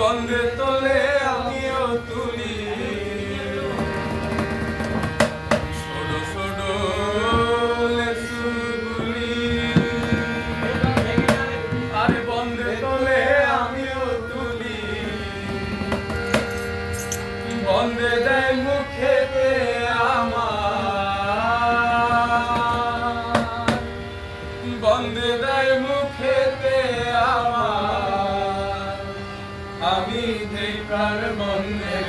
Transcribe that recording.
বন্ধে তোলে আমিও তুলি। দেয় মুখেতে আমার। আমি দেই প্রাণ মনের